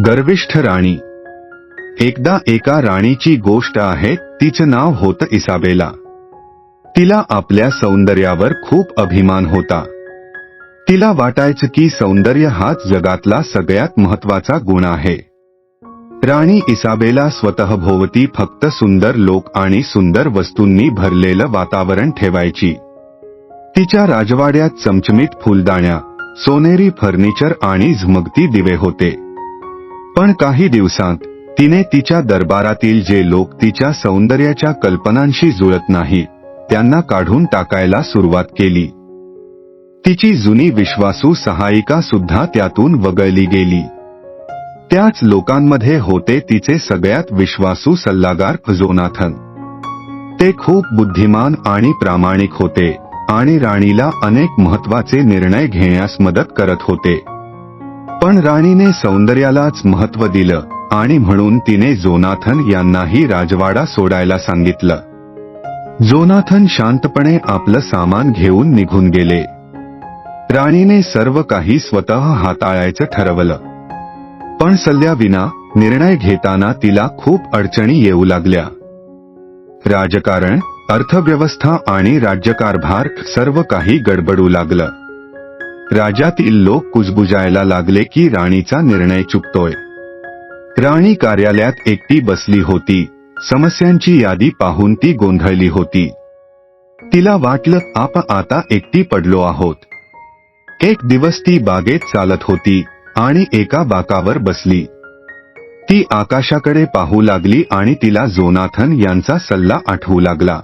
गर्विष्ठ राणी. एकदा एका राणीची गोष्ट आहे तिचं नाव होतं इसाबेला. तिला आपल्या सौंदर्यावर खूप अभिमान होता. तिला वाटायचं की सौंदर्य हाच जगातला सगळ्यात महत्त्वाचा गुण आहे. राणी इसाबेला स्वतःभोवती फक्त सुंदर लोक आणि सुंदर वस्तूंनी भरलेलं वातावरण ठेवायची. तिच्या राजवाड्यात चमचमीत फुलदाण्या सोनेरी फर्निचर आणि झमगती दिवे होते. पण काही दिवसांत तिने तिच्या दरबारातील जे लोक तिच्या सौंदर्याच्या कल्पनांशी जुळत नाही त्यांना काढून टाकायला सुरुवात केली. तिची जुनी विश्वासू सहायिका सुद्धा त्यातून वगळली गेली. त्याच लोकांमध्ये होते तिचे सगळ्यात विश्वासू सल्लागार जोनाथन ते खूप बुद्धिमान आणि प्रामाणिक होते आणि राणीला अनेक महत्त्वाचे निर्णय घेण्यास मदत करत होते. पण राणीने सौंदर्यालाच महत्त्व दिलं आणि म्हणून तिने जोनाथन यांनाही राजवाडा सोडायला सांगितलं. जोनाथन शांतपणे आपलं सामान घेऊन निघून गेले. राणीने सर्व काही स्वतः हाताळायचं ठरवलं. पण सल्ल्याविना निर्णय घेताना तिला खूप अडचणी येऊ लागल्या. राजकारण अर्थव्यवस्था आणि राज्यकारभार सर्व काही गडबडू लागलं. राज्यातील लोक कुजबुजायला लागले की राणीचा निर्णय चुकतोय. राणी कार्यालयात एकटी बसली होती. समस्यांची यादी पाहून ती गोंधळली होती. तिला वाटलं आप आता एकटी पडलो आहोत. एक दिवस ती बागेत चालत होती आणि एका बाकावर बसली. ती आकाशाकडे पाहू लागली आणि तिला जोनाथन यांचा सल्ला आठवू लागला.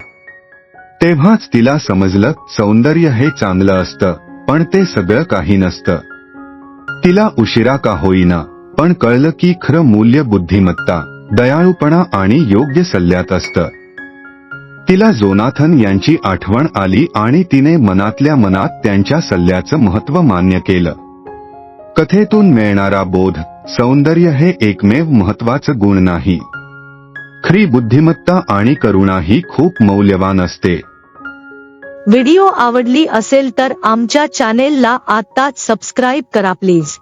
तेव्हाच तिला समजलं सौंदर्य हे चांगलं असतं. पण ते सगळं काही नसतं. तिला उशिरा का होईना पण कळलं की खरं मूल्य बुद्धिमत्ता दयाळूपणा आणि योग्य सल्ल्यात असतं. तिला जोनाथन यांची आठवण आली आणि तिने मनातल्या मनात त्यांच्या सल्ल्याचं महत्त्व मान्य केलं. कथेतून मिळणारा बोध सौंदर्य हे एकमेव महत्वाचं गुण नाही. खरी बुद्धिमत्ता आणि करुणा ही खूप मौल्यवान असते. व्हिडिओ आवडली असेल तर आमच्या चॅनेलला आत्ताच सबस्क्राईब करा प्लीज.